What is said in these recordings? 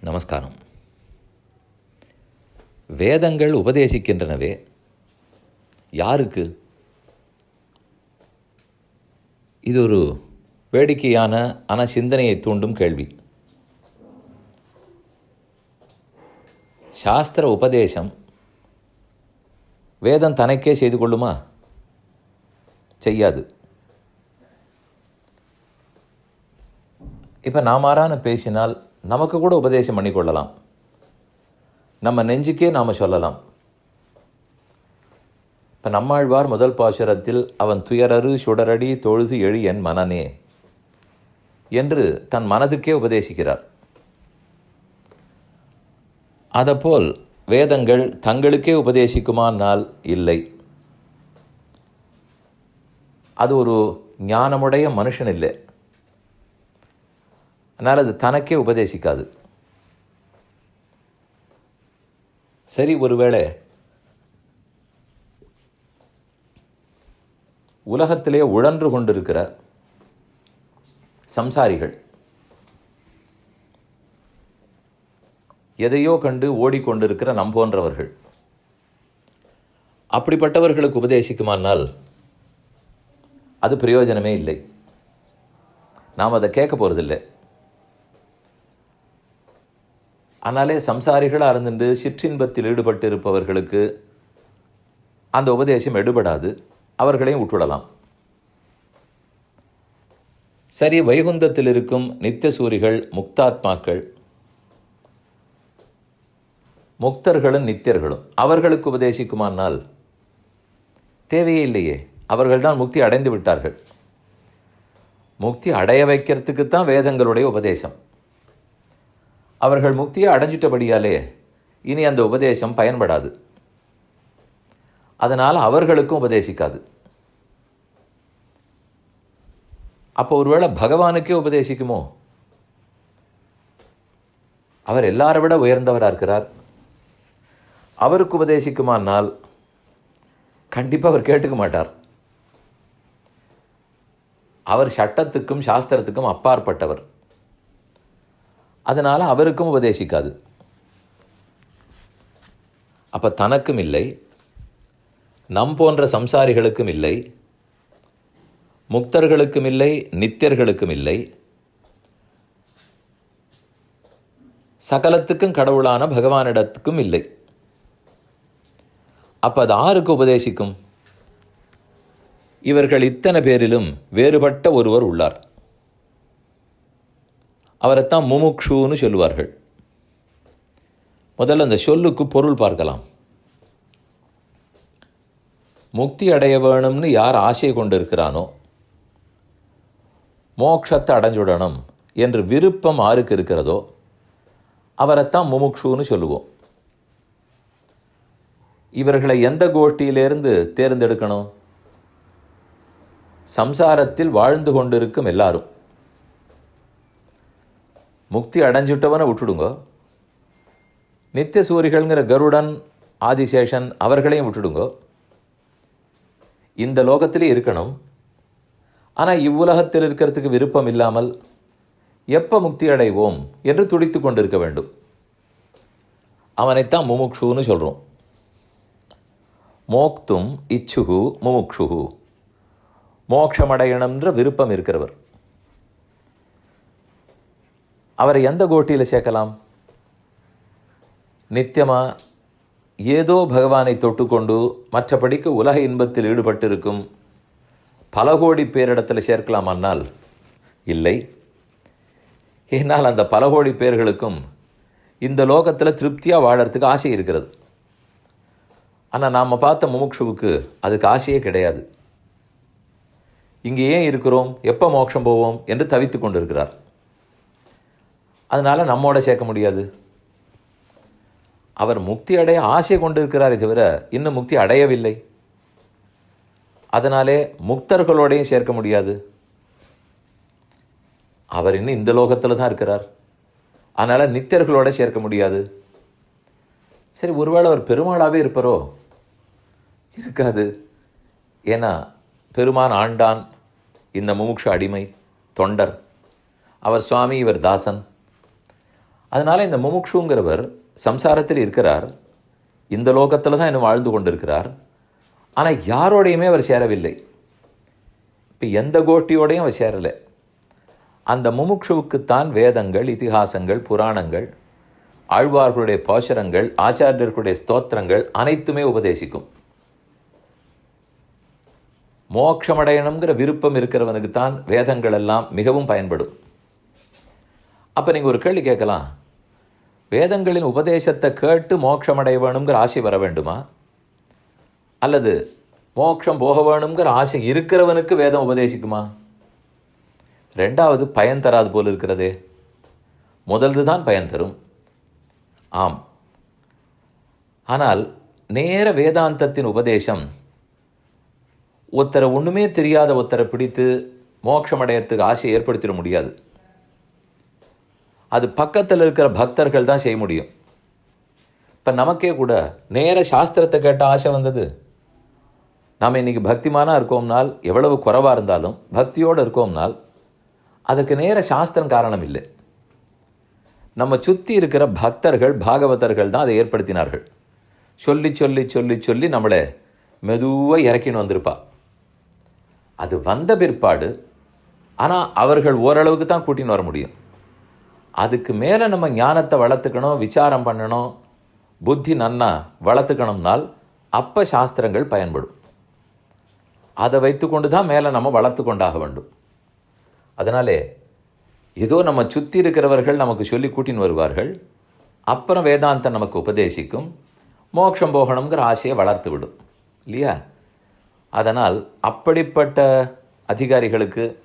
நமஸ்காரம். வேதங்கள் உபதேசிக்கின்றனவே யாருக்கு? இது ஒரு வேடிக்கையான ஆனால் சிந்தனையை தூண்டும் கேள்வி. சாஸ்திர உபதேசம் வேதம் தனக்கே செய்து கொள்ளுமா? செய்யாது. இப்போ நாமாரான பேசினால் நமக்கு கூட உபதேசம் பண்ணிக்கொள்ளலாம். நம்ம நெஞ்சுக்கே நாம் சொல்லலாம். இப்போ நம்மாழ்வார் முதல் பாசுரத்தில் அவன் துயரறு சுடரடி தொழுது எழு என் மனனே என்று தன் மனதுக்கே உபதேசிக்கிறார். அதப்போல் வேதங்கள் தங்களுக்கே உபதேசிக்குமானால் இல்லை. அது ஒரு ஞானமுடைய மனுஷன் இல்லை. அதனால் அது தனக்கே உபதேசிக்காது. சரி ஒருவேளை உலகத்திலே உழன்று கொண்டிருக்கிற சம்சாரிகள் எதையோ கண்டு ஓடிக்கொண்டிருக்கிற நம் போன்றவர்கள் அப்படிப்பட்டவர்களுக்கு உபதேசிக்குமானால் அது பிரயோஜனமே இல்லை. நாம் அதை கேட்க போகிறதில்லை ஆனாலே சம்சாரிகளாக இருந்துட்டு சிற்றின்பத்தில் ஈடுபட்டு இருப்பவர்களுக்கு அந்த உபதேசம் எடுபடாது அவர்களையும் உட்விடலாம் சரி வைகுந்தத்தில் இருக்கும் நித்தியசூரிகள் முக்தாத்மாக்கள் முக்தர்களும் நித்தியர்களும் அவர்களுக்கு உபதேசிக்குமானால் தேவையே இல்லையே. அவர்கள்தான் முக்தி அடைந்து விட்டார்கள். முக்தி அடைய வைக்கிறதுக்கு தான் வேதங்களுடைய உபதேசம். அவர்கள் முக்தியை அடைஞ்சிட்டபடியாலே இனி அந்த உபதேசம் பயன்படாது. அதனால் அவர்களுக்கும் உபதேசிக்காது. அப்போ ஒருவேளை பகவானுக்கே உபதேசிக்குமோ? அவர் எல்லாரை விட உயர்ந்தவராக இருக்கிறார். அவருக்கு உபதேசிக்குமானால் கண்டிப்பாக அவர் கேட்டுக்க மாட்டார். அவர் சட்டத்துக்கும் சாஸ்திரத்துக்கும் அப்பாற்பட்டவர். அதனால் அவருக்கும் உபதேசிக்காது. அப்போ தனக்கும் இல்லை நம் போன்ற சம்சாரிகளுக்கும் இல்லை முக்தர்களுக்கும் இல்லை நித்தியர்களுக்கும் இல்லை சகலத்துக்கும் கடவுளான பகவானிடத்துக்கும் இல்லை. அப்போ அது ஆருக்கு உபதேசிக்கும்? இவர்கள் இத்தனை பேரிலும் வேறுபட்ட ஒருவர் உள்ளார். அவரைத்தான் முமுக்ஷுன்னு சொல்லுவார்கள். முதல்ல அந்த சொல்லுக்கு பொருள் பார்க்கலாம். முக்தி அடைய வேணும்னு யார் ஆசை கொண்டு இருக்கிறானோ மோட்சத்தை அடைஞ்சுடணும் என்று விருப்பம் ஆருக்கு இருக்கிறதோ அவரைத்தான் முமுக்ஷுன்னு சொல்லுவோம். இவர்களை எந்த கோஷ்டியிலிருந்து தேர்ந்தெடுக்கணும்? சம்சாரத்தில் வாழ்ந்து கொண்டிருக்கும் எல்லாரும். முக்தி அடைஞ்சிட்டவனை விட்டுடுங்க. நித்திய சூரிகள்ங்கிற கருடன் ஆதிசேஷன் அவர்களையும் விட்டுடுங்க. இந்த லோகத்திலே இருக்கணும். ஆனால் இவ்வுலகத்தில் இருக்கிறதுக்கு விருப்பம் இல்லாமல் எப்போ முக்தி அடைவோம் என்று துடித்து கொண்டிருக்க வேண்டும். அவனைத்தான் முமுக்ஷுன்னு சொல்கிறோம் மோக்தும் இச்சுகு முமுக்ஷுகு மோட்சமடையணுன்ற விருப்பம் இருக்கிறவர். அவரை எந்த கோட்டியில் சேர்க்கலாம்? நித்தியமாக ஏதோ பகவானை தொட்டுக்கொண்டு மற்றபடிக்கு உலக இன்பத்தில் ஈடுபட்டிருக்கும் பல கோடி பேரிடத்தில் சேர்க்கலாமானால்? இல்லை. என்னால் அந்த பல கோடி பேர்களுக்கும் இந்த லோகத்தில் திருப்தியாக வாழறதுக்கு ஆசை இருக்கிறது. ஆனால் நாம் பார்த்த முமுட்சுவுக்கு அதுக்கு ஆசையே கிடையாது. இங்கே ஏன் இருக்கிறோம்? எப்போ மோட்சம் போவோம்? என்று தவித்து கொண்டிருக்கிறார். அதனால் நம்மோட சேர்க்க முடியாது. அவர் முக்தி அடைய ஆசை கொண்டிருக்கிறாரே தவிர இன்னும் முக்தி அடையவில்லை. அதனாலே முக்தர்களோடையும் சேர்க்க முடியாது. அவர் இன்னும் இந்த லோகத்தில் தான் இருக்கிறார். அதனால் நித்தியர்களோட சேர்க்க முடியாது. சரி ஒருவேளை அவர் பெருமாளாகவே இருப்பாரோ? இருக்காது. ஏன்னா பெருமான் ஆண்டான் இந்த முமுட்சு அடிமை தொண்டர். அவர் சுவாமி இவர் தாசன். அதனால் இந்த முமுக்ஷுங்கிறவர் சம்சாரத்தில் இருக்கிறார். இந்த லோகத்தில் தான் இன்னும் வாழ்ந்து கொண்டிருக்கிறார். ஆனால் யாரோடையுமே அவர் சேரவில்லை. இப்போ எந்த கோஷ்டியோடையும் அவர் சேரலை. அந்த முமுக்ஷுவுக்குத்தான் வேதங்கள் இதிகாசங்கள் புராணங்கள் ஆழ்வார்களுடைய பாசுரங்கள் ஆச்சாரியர்களுடைய ஸ்தோத்திரங்கள் அனைத்துமே உபதேசிக்கும். மோட்சமடையணுங்கிற விருப்பம் இருக்கிறவனுக்கு தான் வேதங்கள் எல்லாம் மிகவும் பயன்படும். அப்போ நீங்கள் ஒரு கேள்வி கேட்கலாம். வேதங்களின் உபதேசத்தை கேட்டு மோட்சமடைய வேணுங்கிற ஆசை வர வேண்டுமா? அல்லது மோட்சம் போக வேணுங்கிற ஆசை இருக்கிறவனுக்கு வேதம் உபதேசிக்குமா? ரெண்டாவது பயன் தராது போல் இருக்கிறதே. முதல்து தான் பயன் தரும். ஆம். ஆனால் நேர வேதாந்தத்தின் உபதேசம் ஒருத்தரை ஒன்றுமே தெரியாத ஒருத்தரை பிடித்து மோட்சம் அடையறதுக்கு ஆசையை ஏற்படுத்திட முடியாது. அது பக்கத்தில் இருக்கிற பக்தர்கள் தான் செய்ய முடியும். இப்போ நமக்கே கூட நேர சாஸ்திரத்தை கேட்ட ஆசை வந்தது. நாம் இன்றைக்கி பக்திமானாக இருக்கோம்னால் எவ்வளவு குறைவாக இருந்தாலும் பக்தியோடு இருக்கோம்னால் அதுக்கு நேர சாஸ்திரம் காரணம் இல்லை. நம்ம சுற்றி இருக்கிற பக்தர்கள் பாகவதர்கள் தான் அதை ஏற்படுத்தினார்கள். சொல்லி சொல்லி சொல்லி சொல்லி நம்மளை மெதுவாக இறக்கின்னு வந்திருப்பா. அது வந்த பிற்பாடு ஆனால் அவர்கள் ஓரளவுக்கு தான் கூட்டின்னு வர முடியும். அதுக்கு மேலே நம்ம ஞானத்தை வளர்த்துக்கணும் விசாரம் பண்ணணும் புத்தி நன்னா வளர்த்துக்கணும்னால் அப்போ சாஸ்திரங்கள் பயன்படும். அதை வைத்துக்கொண்டு தான் மேலே நம்ம வளர்த்து கொண்டாக வேண்டும். அதனாலே ஏதோ நம்ம சுற்றி இருக்கிறவர்கள் நமக்கு சொல்லி கூட்டின்னு வருவார்கள். அப்புறம் வேதாந்தம் நமக்கு உபதேசிக்கும். மோட்சம் போகணுங்கிற ஆசையை வளர்த்து விடும். இல்லையா? அதனால் அப்படிப்பட்ட அதிகாரிகளுக்கு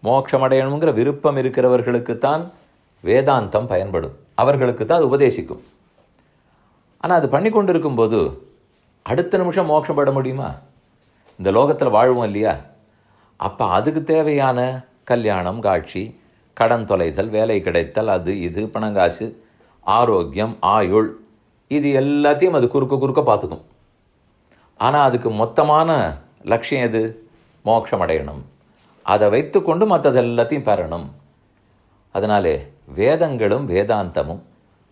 மோட்சம் அடையணுங்கிற விருப்பம் இருக்கிறவர்களுக்கு தான் வேதாந்தம் பயன்படும். அவர்களுக்கு தான் அது உபதேசிக்கும். ஆனால் அது பண்ணி கொண்டு இருக்கும்போது அடுத்த நிமிஷம் மோட்சம் பட முடியுமா? இந்த லோகத்தில் வாழ்வோம் இல்லையா? அப்போ அதுக்கு தேவையான கல்யாணம் காட்சி கடன் தொலைதல் வேலை கிடைத்தல் அது இது பணங்காசு ஆரோக்கியம் ஆயுள் இது எல்லாத்தையும் அது குறுக்க குறுக்க பார்த்துக்கும். ஆனால் அதுக்கு மொத்தமான லட்சியம் எது? மோட்சம் அடையணும். அதை வைத்துக்கொண்டு மற்றது எல்லாத்தையும் பெறணும். அதனாலே வேதங்களும் வேதாந்தமும்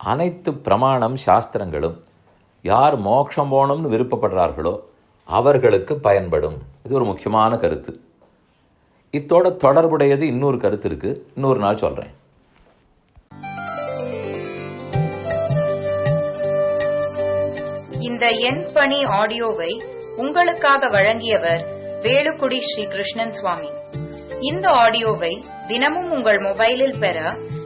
அனைத்து பிரமாணம் சாஸ்திரங்களும் யார் மோட்சம் போகணும்னு விருப்பப்படுறார்களோ அவர்களுக்கு பயன்படும். இது ஒரு முக்கியமான கருத்து. இத்தோட தொடர்புடையது இன்னொரு கருத்து இருக்குது இன்னொரு நாள் சொல்கிறேன் இந்த எண் பணி ஆடியோவை உங்களுக்காக வழங்கியவர் வேலுக்குடி ஸ்ரீ கிருஷ்ணன் சுவாமி. இந்த ஆடியோவை தினமும் உங்கள் மொபைலில் பெற